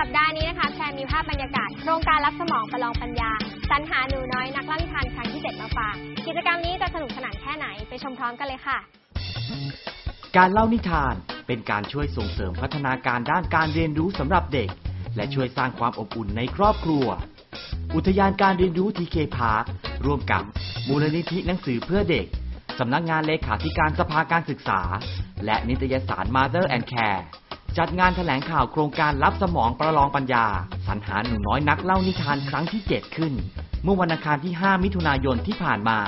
สัปดาห์นี้นะคะแพรมีภาพบรรยากาศ โครงการรับสมองประลองปัญญา สรรหาหนูน้อยนักเล่านิทานครั้งที่ 7 มาฝาก กิจกรรมนี้จะสนุกสนานแค่ไหนไปชมพร้อมกันเลยค่ะ การเล่านิทานเป็นการช่วยส่งเสริมพัฒนาการด้านการเรียนรู้สำหรับเด็ก และช่วยสร้างความอบอุ่นในครอบครัว อุทยานการเรียนรู้ทีเคพาร์คร่วมกับมูลนิธิหนังสือเพื่อเด็กสำนักงานเลขาธิการสภาการศึกษา และนิตยสาร Mother and Care จัดงานแถลงข่าวโครงการรับสมองประลองปัญญา สรรหาหนูน้อยนักเล่านิทานครั้งที่ 7 ขึ้น เมื่อวันอังคารที่ 5 มิถุนายนที่ผ่านมา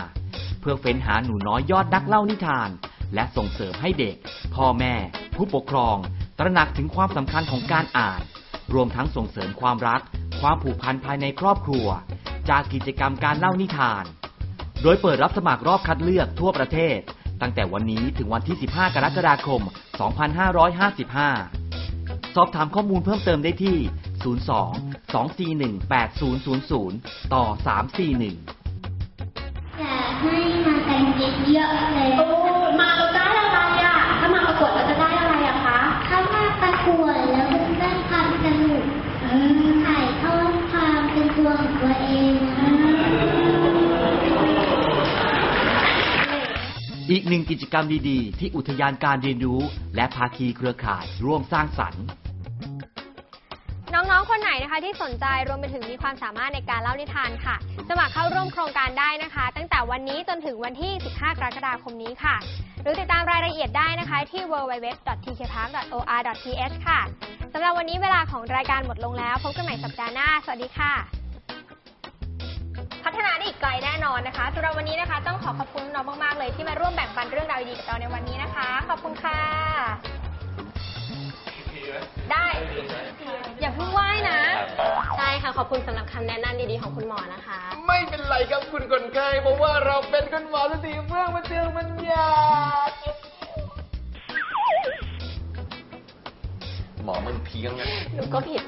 เพื่อเฟ้นหาหนูน้อยยอดนักเล่านิทาน และส่งเสริมให้เด็ก พ่อแม่ ผู้ปกครอง ตระหนักถึงความสำคัญของการอ่าน รวมทั้งส่งเสริมความรัก ความผูกพันภายในครอบครัว จากกิจกรรมการเล่านิทาน โดยเปิดรับสมัครรอบคัดเลือกทั่วประเทศ ตั้งแต่วันนี้ถึงวันที่ 15 กรกฎาคม 2555 สอบถามข้อมูลเพิ่มเติมได้ที่ 02 241 8000 ต่อ 341 อยากให้มากันเยอะๆเลยโอ้มาเราได้อะไรอะ ถ้ามาประกวดเราจะได้อะไรอะคะเข้ามาประกวดแล้วก็ได้ความสนุกถ่ายทอดความเป็นตัวของตัวเอง อีกหนึ่งกิจกรรมดีๆ ที่อุทยานการเรียนรู้ และภาคีเครือข่ายร่วมสร้างสรรค์ น้องๆ คนไหนนะคะที่สนใจรวมไปถึงมีความสามารถในการเล่านิทานค่ะ สมัครเข้าร่วมโครงการได้นะคะ ตั้งแต่วันนี้จนถึงวันที่ 15 กรกฎาคมนี้ค่ะ หรือติดตามรายละเอียดได้นะคะที่ www.tkpark.or.th ค่ะสำหรับวันนี้เวลาของรายการหมดลงแล้ว พบกันใหม่สัปดาห์หน้า สวัสดีค่ะ อีกไกลแน่นอนนะคะสำหรับวันนี้นะคะ ต้องขอขอบคุณน้องมากๆเลย ที่มาร่วมแบ่งปันเรื่องราวดีๆกับเราในวันนี้นะคะ ขอบคุณค่ะ ได้อย่าเพิ่งไหว้นะใช่ค่ะขอบคุณสำหรับคำแนะนำดีๆของคุณหมอนะคะ ไม่เป็นไรครับคุณคนไข้เพราะว่าเราเป็นคุณหมอสติเฟื่องมาเตืองมันยาหมอมันเพียงอะหนูก็ผิด